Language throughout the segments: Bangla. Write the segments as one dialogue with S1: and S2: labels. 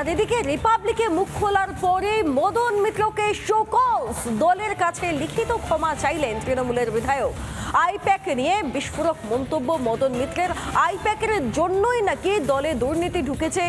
S1: আর এদিকে রিপাবলিকে মুখ খোলার পরে মদন মিত্রকে শোকস দলের কাছে লিখিত ক্ষমা চাইলেন তৃণমূলের বিধায়ক। আইপ্যাক নিয়ে বিস্ফোরক মন্তব্য মদন মিত্রের। আইপ্যাকের জন্যই নাকি দলে দুর্নীতি ঢুকেছে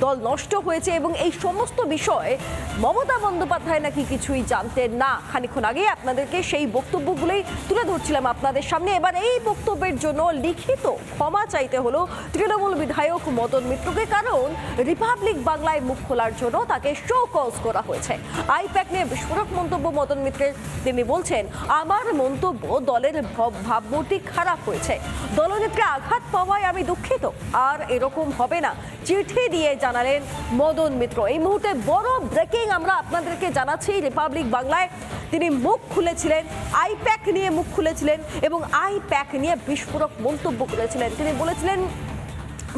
S1: দল নষ্ট হয়েছে এবং এই সমস্ত বিষয়ে মমতা বন্দ্যোপাধ্যায় নাকি কিছুই জানতেন না। খানিক্ষণ আগে আপনাদেরকে সেই বক্তব্যগুলোই তুলে ধরছিলাম আপনাদের সামনে। এবার এই বক্তব্যের জন্য লিখিত ক্ষমা চাইতে হলো তৃণমূল বিধায়ক মদন মিত্রকে, কারণ রিপাবলিক বাংলায় মুখ খোলার জন্য তাকে শো কজ করা হয়েছে। আইপ্যাক নিয়ে বিস্ফোরক মন্তব্য মদন মিত্রের। তিনি বলছেন, আমার মন্তব্য দলের ভাব- ভাবমূর্তি খারাপ হয়েছে। দলনেত্রী আঘাত পাওয়ায় আমি দুঃখিত। আর এরকম হবে না। চিঠি দিয়ে জানালেন মদন মিত্র। এই মুহূর্তে বড় ব্রেকিং আমরা আপনাদেরকে জানাচ্ছি রিপাবলিক বাংলায় তিনি মুখ খুলেছিলেন আইপ্যাক নিয়ে মুখ খুলেছিলেন এবং আইপ্যাক নিয়ে বিস্ফোরক মন্তব্য করেছিলেন। তিনি বলেছিলেন,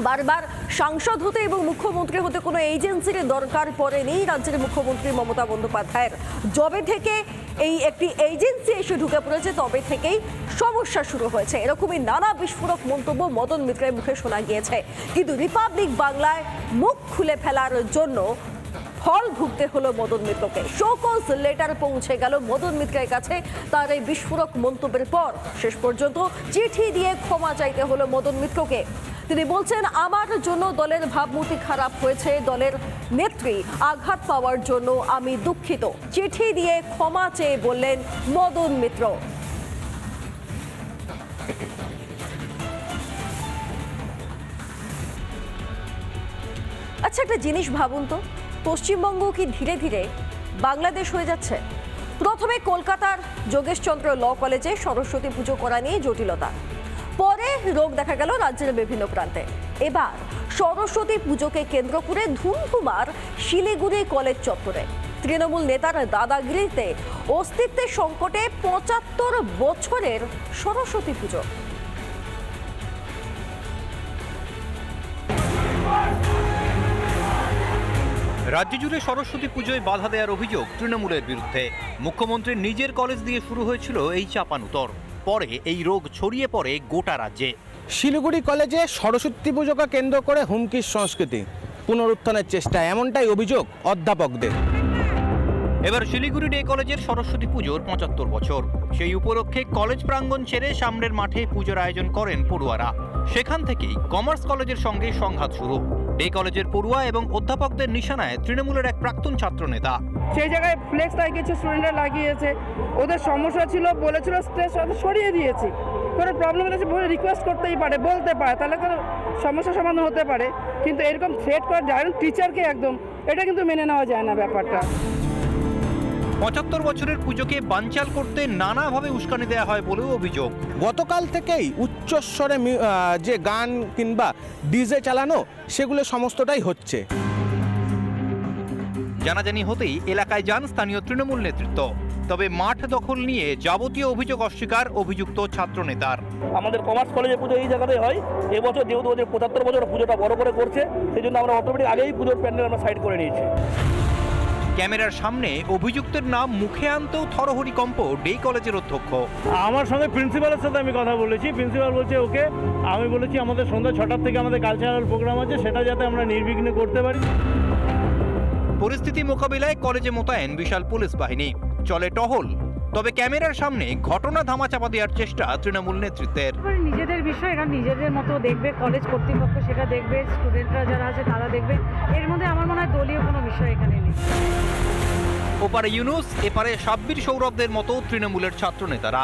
S1: বারবার সাংসদ হতে এবং মুখ্যমন্ত্রী হতে কোনো এজেন্সির দরকার পড়েনি। রাজ্যের মুখ্যমন্ত্রী মমতা বন্দ্যোপাধ্যায়ের জবে থেকে এই একটি এজেন্সি এসে ঢুকে পড়েছে, তবে থেকেই সমস্যা শুরু হয়েছে। এরকমই নানা বিস্ফোরক মন্তব্য মদন মিত্রের মুখে শোনা গিয়েছে। কিন্তু রিপাবলিক বাংলায় মুখ খুলে ফেলার জন্য ফল ভুগতে হলো মদন মিত্রকে। শোকজ লেটার পৌঁছে গেল মদন মিত্রের কাছে। তার এই বিস্ফোরক মন্তব্যের পর শেষ পর্যন্ত চিঠি দিয়ে ক্ষমা চাইতে হলো মদন মিত্রকে। তিনি বলছেন, আমার জন্য দলের ভাবমূর্তি খারাপ হয়েছে। দলের নেত্রী আঘাত পাওয়ার জন্য আমি দুঃখিত। চিঠি দিয়ে ক্ষমা চেয়ে বললেন, মদন মিত্র। আচ্ছা একটা জিনিস ভাবুন তো। পশ্চিমবঙ্গ কি ধীরে ধীরে বাংলাদেশ হয়ে যাচ্ছে? প্রথমে কলকাতার যোগেশচন্দ্র ল কলেজে সরস্বতী পুজো করা নিয়ে জটিলতা। পরে রোগ দেখা গেল রাজ্যের বিভিন্ন প্রান্তে। এবার সরস্বতী পুজোকে কেন্দ্র করে ধুমধুমার শিলিগুড়ি কলেজ চত্বরে। তৃণমূল নেতার দাদাগিরিতে অস্তিত্বের সংকটে পঁচাত্তর বছরের সরস্বতী পুজো।
S2: রাজ্য জুড়ে সরস্বতী পুজোয় বাধা দেওয়ার অভিযোগ তৃণমূলের বিরুদ্ধে। মুখ্যমন্ত্রীর নিজের কলেজ দিয়ে শুরু হয়েছিল এই চাপানুতর। পরে এই রোগ ছড়িয়ে পড়ে গোটা রাজ্যে।
S3: শিলিগুড়ি কলেজে সরস্বতী পুজোকে কেন্দ্র করে হুমকির সংস্কৃতি। পুনরুত্থানের চেষ্টা এমনটাই অভিযোগ অধ্যাপকদের।
S2: এবার শিলিগুড়ি ডে কলেজের সরস্বতী পুজোর পঁচাত্তর বছর। সেই উপলক্ষে কলেজ প্রাঙ্গণ ছেড়ে সামনের মাঠে পুজোর আয়োজন করেন পড়ুয়ারা। সেখান থেকেই কমার্স কলেজের সঙ্গে সংঘাত শুরু। ডে কলেজের পড়ুয়া এবং অধ্যাপকদের নিশানায় তৃণমূলের এক প্রাক্তন ছাত্রনেতা।
S4: সেই জায়গায় ফ্লেক্স লাগিয়েছে স্টুডেন্টরা লাগিয়েছে। ওদের সমস্যা ছিল বলেছিল স্টেজ সরিয়ে দিয়েছি। কোনো প্রবলেম হলে বলে রিকোয়েস্ট করতেই পারে বলতে পারে তাহলে কোনো সমস্যা সমাধান হতে পারে। কিন্তু এরকম থ্রেট করা যায় টিচারকে একদম এটা কিন্তু মেনে নেওয়া যায় না ব্যাপারটা।
S2: পঁচাত্তর বছরের পুজোকে বানচাল করতে নানাভাবে উস্কানি দেওয়া হয় বলেও অভিযোগ।
S3: গতকাল থেকেই উচ্চস্বরে যে গান কিংবা ডিজে চালানো সেগুলো সমস্তটাই হচ্ছে।
S2: জানাজানি হতেই এলাকায় যান স্থানীয় তৃণমূল নেতৃত্ব। তবে মাঠ দখল নিয়ে যাবতীয় অভিযোগ অস্বীকার অভিযুক্ত ছাত্রনেতার।
S5: আমাদের কমার্স কলেজে পুজো এই জায়গাতেই হয়। এবছর যেহেতু ওদের পঁচাত্তর বছর পুজোটা বড় করে করছে সেই জন্য আমরা অটোমেটিক আগেই পুজোর প্যান্ডেল আমরা সাইড করে নিয়েছি।
S2: ক্যামেরার সামনে অভিযুক্তের নাম মুখে আনতেও থরহরি কম্প ডে কলেজের অধ্যক্ষ।
S6: আমার সঙ্গে প্রিন্সিপালের সাথে আমি কথা বলেছি। প্রিন্সিপাল বলছে ওকে আমি বলেছি আমাদের সন্ধ্যা ছটার থেকে আমাদের কালচারাল প্রোগ্রাম আছে সেটা যাতে আমরা নির্বিঘ্নে করতে পারি।
S2: পরিস্থিতি মোকাবিলায় কলেজে মোতায়েন বিশাল পুলিশ বাহিনী। চলে টহল। তবে ক্যামেরার সামনে ঘটনা ধামাচাপা দেওয়ার চেষ্টা তৃণমূল নেতৃত্বের।
S7: নিজেদের বিষয় এরা নিজেদের মতো দেখবে কলেজ কর্তৃপক্ষ সেটা দেখবে স্টুডেন্টরা যারা আছে তারা দেখবে। এর মধ্যে আমার মনে হয় দলীয় কোনো বিষয় এখানে নেই।
S2: ওপারে ইউনুস এপারে সাব্বির সৌরভদের মতো তৃণমূলের ছাত্রনেতারা।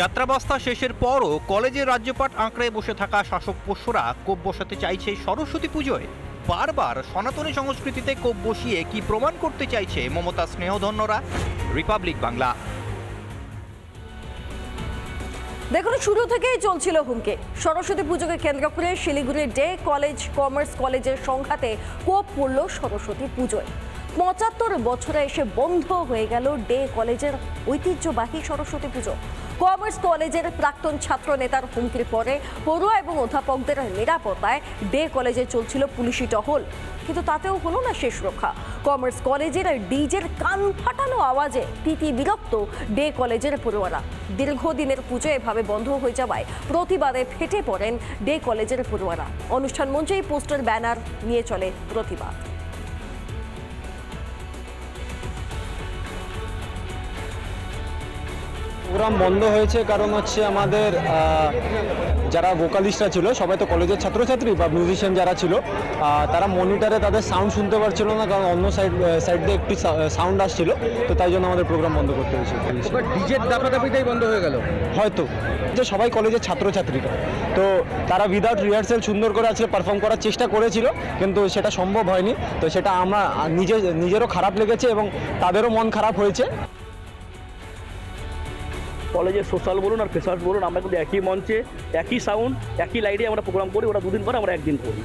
S2: যাত্রাবস্থা শেষের পরও কলেজের রাজ্যপাঠ আঁকড়ে বসে থাকা শাসক পোষ্যরা কোপ বসাতে চাইছে সরস্বতী পুজোয়। বারবার সনাতনী সংস্কৃতিতে কোপ বসিয়ে কি প্রমাণ করতে চাইছে মমতা স্নেহধন্যরা? রিপাবলিক বাংলা।
S1: দেখুন, শুরু থেকেই চলছিল হুমকে। সরস্বতী পুজোকে কেন্দ্র করে শিলিগুড়ির ডে কলেজ, কমার্স কলেজের সংঘাতে কোপ পড়ল সরস্বতী পুজোয়। পঁচাত্তর বছরে এসে বন্ধ হয়ে গেল ডে কলেজের ঐতিহ্যবাহী সরস্বতী পুজো। কমার্স কলেজের প্রাক্তন ছাত্র নেতার হুমকির পরে পড়ুয়া এবং অধ্যাপকদের নিরাপত্তায় ডে কলেজে চলছিল পুলিশি টহল। কিন্তু তাতেও হলো না শেষ রক্ষা। কমার্স কলেজের ডিজের কান ফাটানো আওয়াজে তিতি বিরক্ত ডে কলেজের পড়ুয়ারা। দীর্ঘদিনের পুজো এভাবে বন্ধ হয়ে যাওয়ায় প্রতিবাদে ফেটে পড়েন ডে কলেজের পড়ুয়ারা। অনুষ্ঠান মঞ্চেই পোস্টার, ব্যানার নিয়ে চলে প্রতিবাদ।
S8: প্রোগ্রাম বন্ধ হয়েছে কারণ হচ্ছে আমাদের যারা ভোকালিস্টরা ছিল সবাই তো কলেজের ছাত্রছাত্রী বা মিউজিশিয়ান যারা ছিল তারা মনিটরে তাদের সাউন্ড শুনতে পারছিল না কারণ অন্য সাইড সাইড দিয়ে একটু সাউন্ড আসছিল তো তাই জন্য আমাদের প্রোগ্রাম বন্ধ করতে হয়েছে।
S3: ডিজের দাপাদাপিটাই বন্ধ হয়ে গেল।
S8: হয়তো যে সবাই কলেজের ছাত্রছাত্রীরা। তো তারা উইদাউট রিহার্সেল সুন্দর করে আজকে পারফর্ম করার চেষ্টা করেছিল কিন্তু সেটা সম্ভব হয়নি। তো সেটা আমরা নিজে নিজেরও খারাপ লেগেছে এবং তাদেরও মন খারাপ হয়েছে।
S5: কলেজের সোশ্যাল বলুন আর ফেসার্স বলুন, আমরা কিন্তু একই মঞ্চে, একই সাউন্ড একই লাইটে আমরা প্রোগ্রাম করি, ওরা দুদিন পরে আমরা একদিন করি।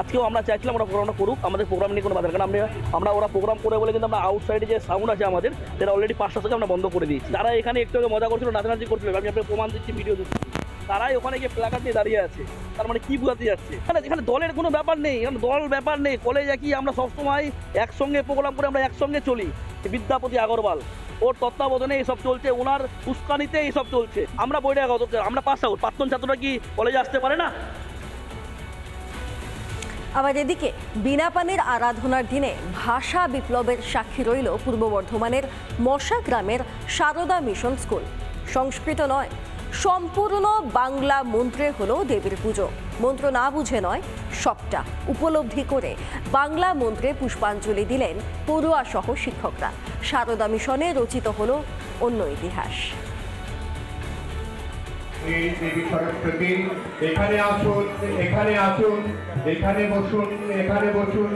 S5: আজকেও আমরা চাইছিলাম ওরা প্রোগ্রামটা করুক, আমাদের প্রোগ্রাম নিয়ে কোনো বাধা কারণ আমরা আমরা ওরা প্রোগ্রাম করে বলে কিন্তু আমরা আউটসাইডে যে সাউন্ড আছে আমাদের, সেটা অলরেডি পাঁচটা থেকে আমরা বন্ধ করে দিয়েছি। তারা এখানে একটু মজা করছিল, নাচানাচি করছিল, আমি আপনাকে প্রমাণ দিচ্ছি ভিডিও দিচ্ছি। তারাই ওখানে গিয়ে প্লাকার দিয়ে দাঁড়িয়ে আছে। তার মানে কি বোঝাতে যাচ্ছে? এখানে এখানে দলের কোনো ব্যাপার নেই, এখানে দল ব্যাপার নেই। কলেজ একই, আমরা সবসময় একসঙ্গে প্রোগ্রাম করে আমরা একসঙ্গে চলি। বিদ্যাপতি আগরওয়াল, ওর তত্ত্বাবধানে এইসব চলছে, ওনার উস্কানিতে এইসব চলছে। আমরা বইটা আমরা পাস আউট। প্রাক্তন ছাত্ররা কি কলেজে আসতে পারে না?
S1: আবার এদিকে বিনাপানির আরাধনার দিনে ভাষা বিপ্লবের সাক্ষী রইল পূর্ব বর্ধমানের মশা গ্রামের সারদা মিশন স্কুল। সংস্কৃত নয় সম্পূর্ণ বাংলা মন্ত্রে হলো দেবীর পুজো। মন্ত্র না বুঝে নয়, সবটা উপলব্ধি করে বাংলা মন্ত্রে পুষ্পাঞ্জলি দিলেন পড়ুয়া সহ শিক্ষকরা। সারদা মিশনে রচিত হলো অন্য ইতিহাস।
S9: এখানে আসুন এখানে আসুন, এখানে বসুন এখানে বসুন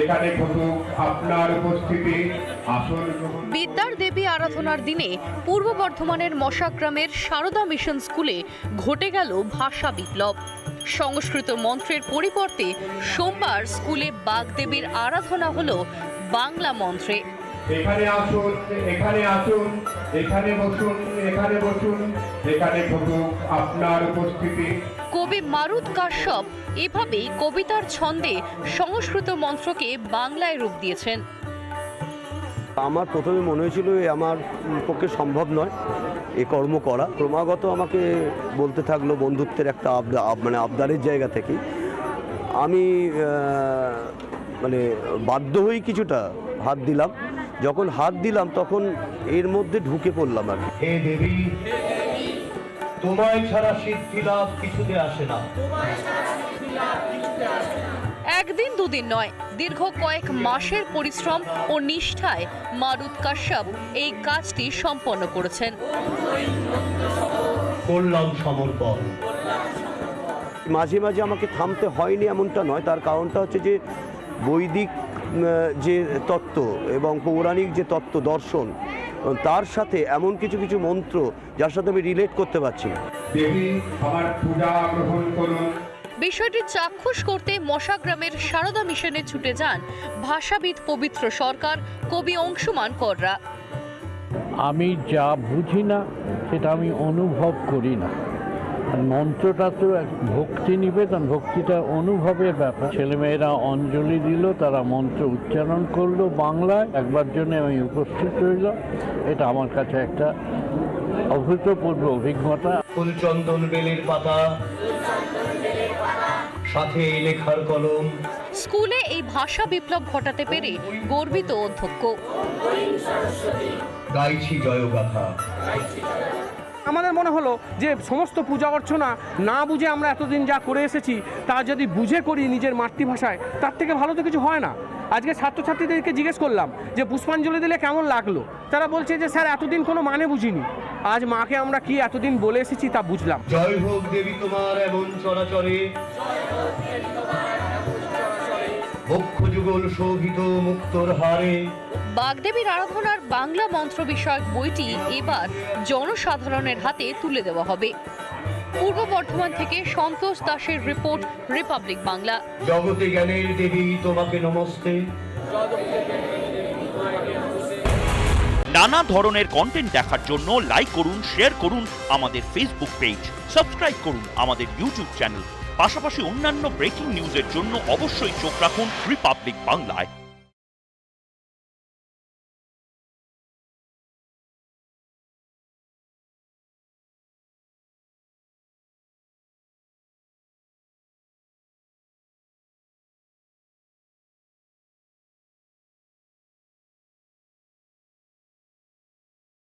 S9: এখানে ঘটুক আপনার উপস্থিতি
S10: বিদ্যার দেবী আরাধনার দিনে পূর্ব বর্ধমানের মশাগ্রামের সারদা মিশন স্কুলে ঘটে গেল ভাষা বিপ্লব। সংস্কৃত মন্ত্রের পরিবর্তে সোমবার স্কুলে বাগদেবীর আরাধনা হলো বাংলা মন্ত্রে।
S9: এখানে আসুন এখানে আসুন এখানে বসুন এখানে বসুন এখানে ঘটুক আপনার উপস্থিতি।
S10: কবি মারুত কাশ্যপ এভাবেই কবিতার ছন্দে সংস্কৃত মন্ত্রকে বাংলায় রূপ দিয়েছেন।
S8: আমার প্রথমে মনে হয়েছিল এ আমার পক্ষে সম্ভব নয় এ কর্ম করা। ক্রমাগত আমাকে বলতে থাকল বন্ধুত্বের একটা আবদা- মানে আবদারের জায়গা থেকে। আমি মানে বাধ্য হয়েই কিছুটা হাত দিলাম। যখন হাত দিলাম তখন এর মধ্যে ঢুকে পড়লাম আর
S9: হে দেবী তোমায় ছাড়া সিদ্ধি লাভ কিছুতে আসে না।
S10: একদিন দুদিন নয় দীর্ঘ কয়েক মাসের পরিশ্রম ও নিষ্ঠায় মারুত কাশ্যপ এই কাজটি সম্পন্ন করেছেন।
S9: করলাম সমর্পণ।
S8: মাঝে মাঝে আমাকে থামতে হয়নি এমনটা নয় তার কারণটা হচ্ছে যে বৈদিক যে তত্ত্ব এবং পৌরাণিক যে তত্ত্ব দর্শন তার সাথে এমন কিছু কিছু মন্ত্র যার সাথে আমি রিলেট করতে পারছি না।
S9: দেবী আমার পূজা গ্রহণ করুন।
S10: বিষয়টি চাক্ষুষ করতে মশাগ্রামের সারদা মিশনে ছুটে যান ভাষাবিদ পবিত্র সরকার কবি অংশুমান কররা।
S6: আমি যা বুঝি না সেটা আমি অনুভব করি না। মন্ত্রটা তো এক ভক্তি নিবেদন ভক্তিটা অনুভবের ব্যাপার। ছেলেমেয়েরা অঞ্জলি দিল তারা মন্ত্র উচ্চারণ করল বাংলায়। একবার জন্য আমি উপস্থিত রইলাম এটা আমার কাছে একটা অভূতপূর্ব অভিজ্ঞতা।
S9: ফুলচন্দন বেলের পাতা সাথে লেখার কলম।
S10: স্কুলে এই ভাষা বিপ্লব ঘটাতে পেরে গর্বিত অধ্যক্ষ।
S9: গাইছি জয়গাথা।
S3: আমাদের মনে হলো যে সমস্ত পূজা অর্চনা না বুঝে আমরা এতদিন যা করে এসেছি, তা যদি বুঝে করি নিজের মাতৃভাষায়, তার থেকে ভালো তো কিছু হয় না। আজকে ছাত্রছাত্রীদেরকে জিজ্ঞেস করলাম যে পুষ্পাঞ্জলি দিলে কেমন লাগল? তারা বলছে যে, স্যার, এতদিন কোনো মানে বুঝিনি। আজ মাকে আমরা কি এতদিন বলে এসেছি তা বুঝলাম।
S9: জয় হোক দেবী তোমার এমন চরাচরে। মুক্তর হারে।
S10: বাগদেবীর আরাধনার বাংলা মন্ত্র বিষয়ক বইটি এবার জনসাধারণের হাতে তুলে দেওয়া হবে। পূর্ব বর্ধমান থেকে সন্তোষ দাসের রিপোর্ট রিপাবলিক বাংলা।
S9: জগতে জ্ঞানের দেবী তোমাকে নমস্তে।
S11: নানা ধরনের কন্টেন্ট দেখার জন্য লাইক করুন শেয়ার করুন আমাদের ফেসবুক পেজ সাবস্ক্রাইব করুন আমাদের ইউটিউব চ্যানেল পাশাপাশি অন্যান্য ব্রেকিং নিউজের জন্য অবশ্যই চোখ রাখুন রিপাবলিক বাংলায়